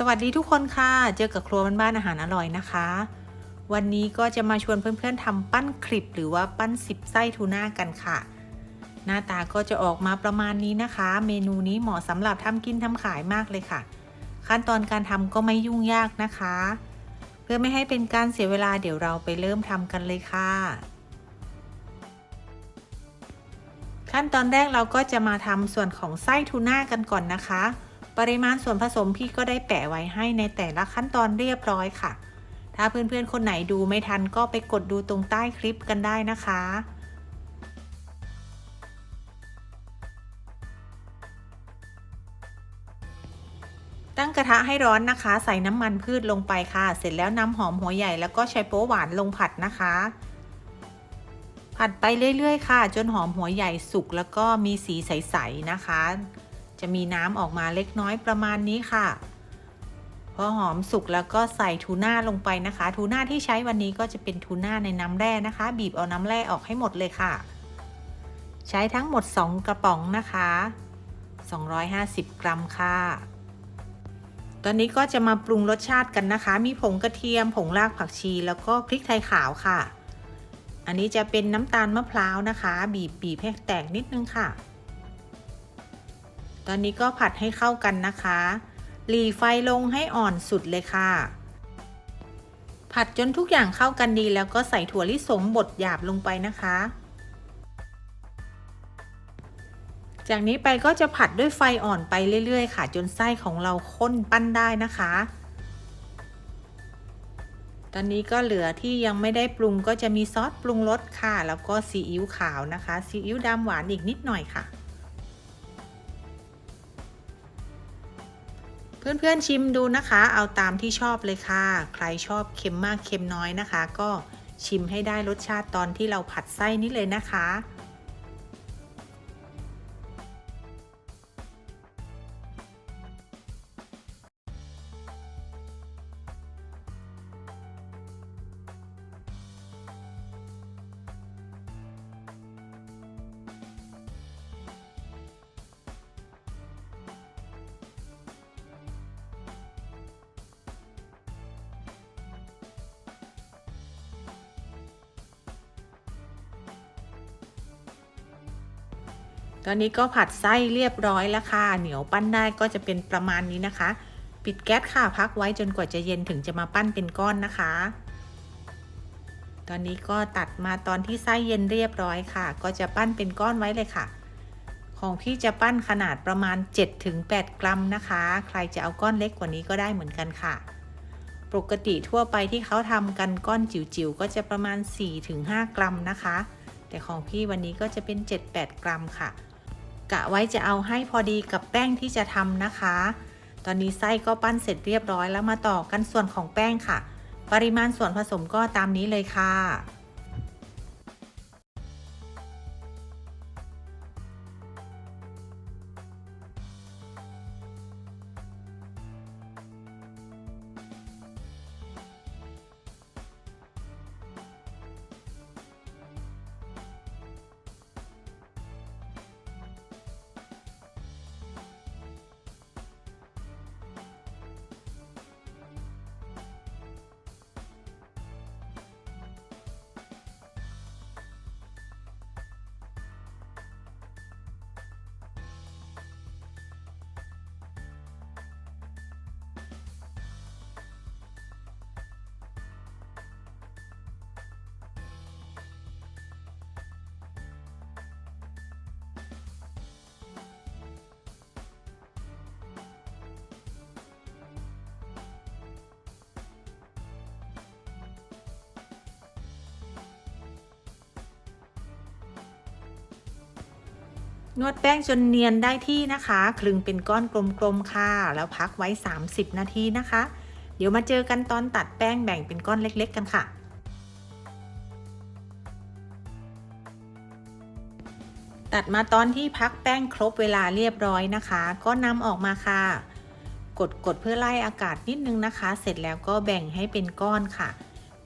สวัสดีทุกคนค่ะ เจอกับครัวบ้านๆอาหารอร่อยนะคะ วันนี้ก็จะมาชวนเพื่อนๆทำปั้นคลิปหรือว่าปั้นสิบไส้ทูน่ากันค่ะ หน้าตาก็จะออกมาประมาณนี้นะคะ เมนูนี้เหมาะสำหรับทำกินทำขายมากเลยค่ะ ขั้นตอนการทำก็ไม่ยุ่งยากนะคะ เพื่อไม่ให้เป็นการเสียเวลาเดี๋ยวเราไปเริ่มทำกันเลยค่ะ ขั้นตอนแรกเราก็จะมาทำส่วนของไส้ทูน่ากันก่อนนะคะ ปริมาณส่วนผสมพี่ก็ได้แปะไว้ให้ในแต่ละขั้นตอนเรียบร้อยค่ะ ถ้าเพื่อนๆ คนไหนดูไม่ทันก็ไปกดดูตรงใต้คลิปกันได้นะคะตั้งกระทะให้ร้อนนะคะ ใส่น้ำมันพืชลงไปค่ะ เสร็จแล้วนำหอมหัวใหญ่แล้วก็ใช้โป๊หวานลงผัดนะคะ ผัดไปเรื่อยๆ ค่ะ จนหอมหัวใหญ่สุกแล้วก็มีสีใสๆนะคะ จะมีน้ำออกมาเล็กน้อยประมาณนี้ค่ะ พอหอมสุกแล้วก็ใส่ทูน่าลงไปนะคะ ทูน่าที่ใช้วันนี้ก็จะเป็นทูน่าในน้ำแร่นะคะ บีบเอาน้ำแร่ออกให้หมดเลยค่ะ ใช้ทั้งหมด 2 กระป๋องนะคะ 250 กรัมค่ะ ตอนนี้ก็จะมาปรุงรสชาติกันนะคะ มีผงกระเทียม ผงรากผักชี แล้วก็พริกไทยขาวค่ะ อันนี้จะเป็นน้ำตาลมะพร้าวนะคะ บีบบีบให้แตกนิดนึงค่ะ ตอนนี้ก็ผัดให้เข้ากันนะคะหลีไฟลงให้อ่อนสุดเลยค่ะ ผัดจนทุกอย่างเข้ากันดีแล้วก็ใส่ถั่วลิสงบดหยาบลงไปนะคะ จากนี้ไปก็จะผัดด้วยไฟอ่อนไปเรื่อย ๆ ค่ะ จนไส้ของเราข้นปั้นได้นะคะ ตอนนี้ก็เหลือที่ยังไม่ได้ปรุงก็จะมีซอสปรุงรสค่ะ แล้วก็ซีอิ๊วขาวนะคะซีอิ๊วดำหวานอีกนิดหน่อยค่ะ เพื่อนๆชิมดูนะคะ เอาตามที่ชอบเลยค่ะ ใครชอบเค็มมากเค็มน้อยนะคะ ก็ชิมให้ได้รสชาติตอนที่เราผัดไส้นี้เลยนะคะ ตอนนี้ก็ผัดไส้เรียบร้อยแล้วค่ะ เหนียวปั้นได้ก็จะเป็นประมาณนี้นะคะ ปิดแก๊สค่ะพักไว้จนกว่าจะเย็นถึงจะมาปั้นเป็นก้อนนะคะ ตอนนี้ก็ตัดมาตอนที่ไส้เย็นเรียบร้อยค่ะ ก็จะปั้นเป็นก้อนไว้เลยค่ะ ของพี่จะปั้นขนาดประมาณ 7-8 กรัมนะคะ ใครจะเอาก้อนเล็กกว่านี้ก็ได้เหมือนกันค่ะ ปกติทั่วไปที่เขาทำกันก้อนจิ๋วๆก็จะประมาณ 4-5 กรัมนะคะ แต่ของพี่วันนี้ก็จะเป็น 7-8 กรัมค่ะ กะไว้จะเอาให้พอดีกับแป้งที่จะทำนะคะ ตอนนี้ไส้ก็ปั้นเสร็จเรียบร้อยแล้วมาต่อกันส่วนของแป้งค่ะ ปริมาณส่วนผสมก็ตามนี้เลยค่ะ นวดแป้งจนเนียนได้ที่นะคะ คลึงเป็นก้อนกลมๆค่ะ แล้วพักไว้ 30 นาทีนะคะ เดี๋ยวมาเจอกันตอนตัดแป้งแบ่งเป็นก้อนเล็ก ๆ กันค่ะ ตัดมาตอนที่พักแป้งครบเวลาเรียบร้อยนะคะ ก็นำออกมาค่ะ กดกดเพื่อไล่อากาศนิดนึงนะคะ เสร็จแล้วก็แบ่งให้เป็นก้อนค่ะ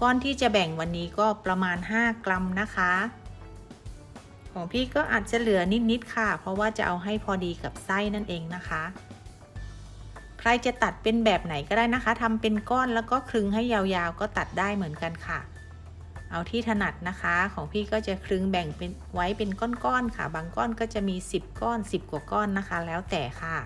ก้อนที่จะแบ่งวันนี้ก็ประมาณ 5 กรัมนะคะ ของพี่ก็อาจจะเหลือนิดๆค่ะ เพราะว่าจะเอาให้พอดีกับไส้นั่นเองนะคะ ใครจะตัดเป็นแบบไหนก็ได้นะคะทำเป็นก้อนแล้วก็คลึงให้ยาวๆ ก็ตัดได้เหมือนกันค่ะ เอาที่ถนัดนะคะ ของพี่ก็จะคลึงแบ่งเป็นไว้เป็นก้อนๆค่ะ บางก้อนก็จะมี 10 ก้อน 10 กว่าก้อนนะคะ แล้วแต่ค่ะ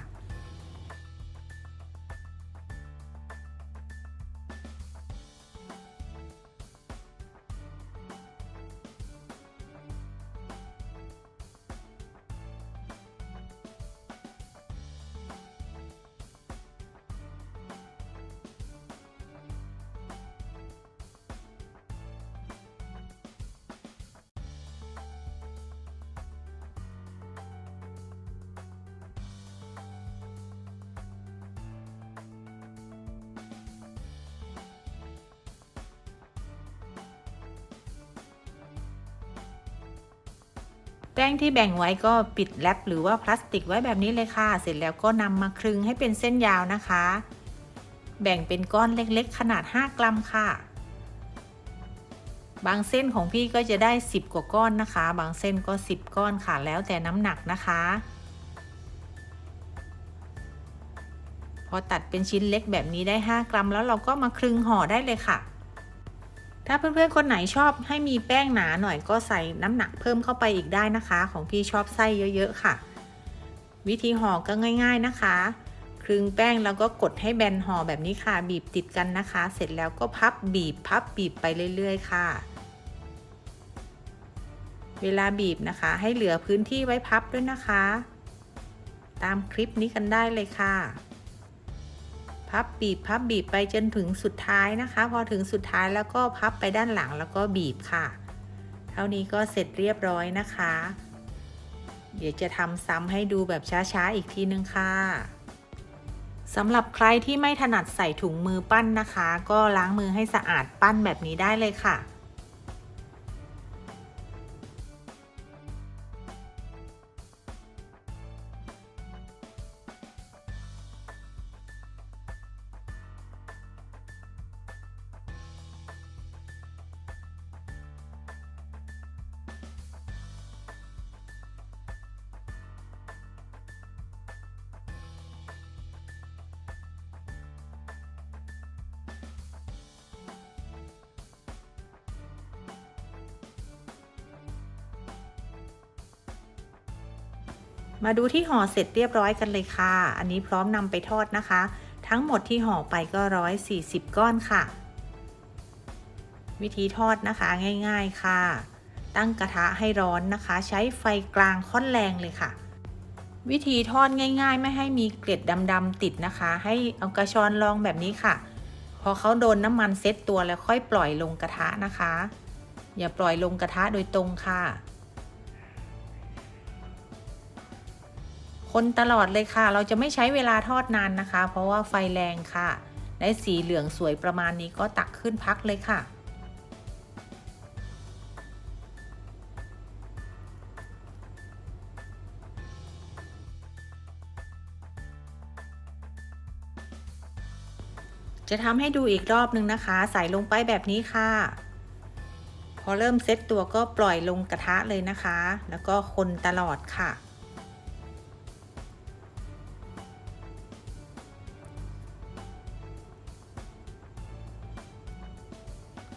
แป้งที่แบ่งไว้ก็ปิดแรปหรือว่าพลาสติกไว้แบบนี้เลยค่ะ เสร็จแล้วก็นำมาคลึงให้เป็นเส้นยาวนะคะ แบ่งเป็นก้อนเล็กๆ ขนาด 5 กรัมค่ะ บางเส้นของพี่ก็จะได้ 10 กว่าก้อนนะคะ บางเส้นก็ 10 ก้อนค่ะ แล้วแต่น้ำหนักนะคะ พอตัดเป็นชิ้นเล็กแบบนี้ได้ 5 กรัม แล้วเราก็มาคลึงห่อได้เลยค่ะ ถ้าเพื่อนๆคนไหนชอบให้มีแป้งหนาหน่อยก็ใส่น้ำหนักเพิ่มเข้าไปอีกได้นะคะ ของพี่ชอบไส้เยอะๆค่ะ วิธีห่อก็ง่าย ๆนะคะคลึงแป้งแล้วก็กดให้แบนห่อแบบนี้ค่ะ บีบติดกันนะคะ เสร็จแล้วก็พับบีบพับบีบไปเรื่อยๆ ค่ะ เวลาบีบนะคะ ให้เหลือพื้นที่ไว้พับด้วยนะคะ ตามคลิปนี้กันได้เลยค่ะ พับบีบพับบีบไปจนถึงสุดท้ายนะคะ พอถึงสุดท้ายแล้วก็พับไปด้านหลังแล้วก็บีบค่ะ เท่านี้ก็เสร็จเรียบร้อยนะคะ เดี๋ยวจะทำซ้ำให้ดูแบบช้าๆอีกทีนึงค่ะสำหรับใครที่ไม่ถนัดใส่ถุงมือปั้นนะคะ ก็ล้างมือให้สะอาดปั้นแบบนี้ได้เลยค่ะ มาดูที่ห่อเสร็จเรียบร้อยกันเลยค่ะ อันนี้พร้อมนำไปทอดนะคะ ทั้งหมดที่ห่อไปก็140ก้อนค่ะ วิธีทอดนะคะง่ายๆค่ะ ตั้งกระทะให้ร้อนนะคะ ใช้ไฟกลางค่อนแรงเลยค่ะ วิธีทอดง่ายๆ ไม่ให้มีเกล็ดดำๆติดนะคะ ให้เอากระชอนรองแบบนี้ค่ะ พอเขาโดนน้ำมันเซ็ตตัวแล้วค่อยปล่อยลงกระทะนะคะ อย่าปล่อยลงกระทะโดยตรงค่ะ คนตลอดเลยค่ะ เราจะไม่ใช้เวลาทอดนานนะคะ เพราะว่าไฟแรงค่ะ ได้สีเหลืองสวยประมาณนี้ก็ตักขึ้นพักเลยค่ะ จะทำให้ดูอีกรอบนึงนะคะ ใส่ลงไปแบบนี้ค่ะพอเริ่มเซ็ตตัวก็ปล่อยลงกระทะเลยนะคะ แล้วก็คนตลอดค่ะ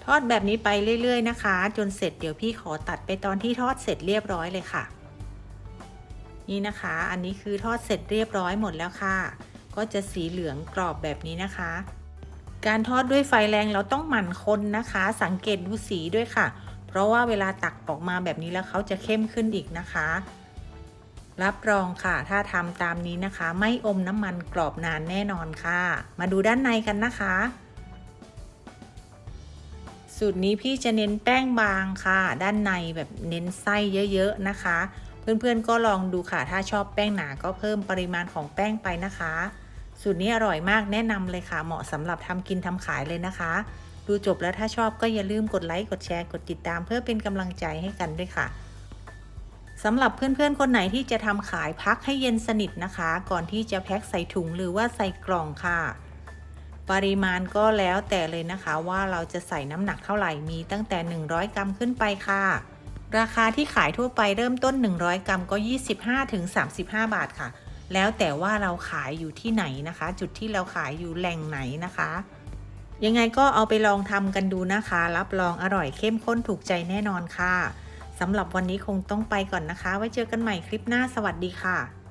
ทอดแบบนี้ไปเรื่อย ๆ นะคะ จนเสร็จเดี๋ยวพี่ขอตัดไปตอนที่ทอดเสร็จเรียบร้อยเลยค่ะ นี่นะคะ อันนี้คือทอดเสร็จเรียบร้อยหมดแล้วค่ะ ก็จะสีเหลืองกรอบแบบนี้นะคะ การทอดด้วยไฟแรงเราต้องหมั่นคนนะคะ สังเกตดูสีด้วยค่ะ เพราะว่าเวลาตักออกมาแบบนี้แล้วเขาจะเข้มขึ้นอีกนะคะ รับรองค่ะ ถ้าทำตามนี้นะคะ ไม่อมน้ำมันกรอบนานแน่นอนค่ะ มาดูด้านในกันนะคะ สูตรนี้พี่จะเน้นแป้งบางค่ะ ด้านในแบบเน้นไส้เยอะๆนะคะ เพื่อนๆก็ลองดูค่ะ ถ้าชอบแป้งหนาก็เพิ่มปริมาณของแป้งไปนะคะ สูตรนี้อร่อยมากแนะนำเลยค่ะ เหมาะสำหรับทำกินทำขายเลยนะคะ ดูจบแล้วถ้าชอบก็อย่าลืมกดไลค์กดแชร์กดติดตาม เพื่อเป็นกำลังใจให้กันด้วยค่ะสำหรับเพื่อนๆ คนไหนที่จะทำขายพักให้เย็นสนิทนะคะ ก่อนที่จะแพ็คใส่ถุงหรือว่าใส่กล่องค่ะ ปริมาณก็แล้วแต่เลยนะคะว่าเราจะใส่น้ำหนักเท่าไหร่มีตั้งแต่ 100 กรัมขึ้นไปค่ะ ราคาที่ขายทั่วไปเริ่มต้น 100 กรัมก็ 25-35 บาทค่ะ แล้วแต่ว่าเราขายอยู่ที่ไหนนะคะ จุดที่เราขายอยู่แหล่งไหนนะคะ ยังไงก็เอาไปลองทำกันดูนะคะ รับรองอร่อยเข้มข้นถูกใจแน่นอนค่ะสำหรับวันนี้คงต้องไปก่อนนะคะ ไว้เจอกันใหม่คลิปหน้าสวัสดีค่ะ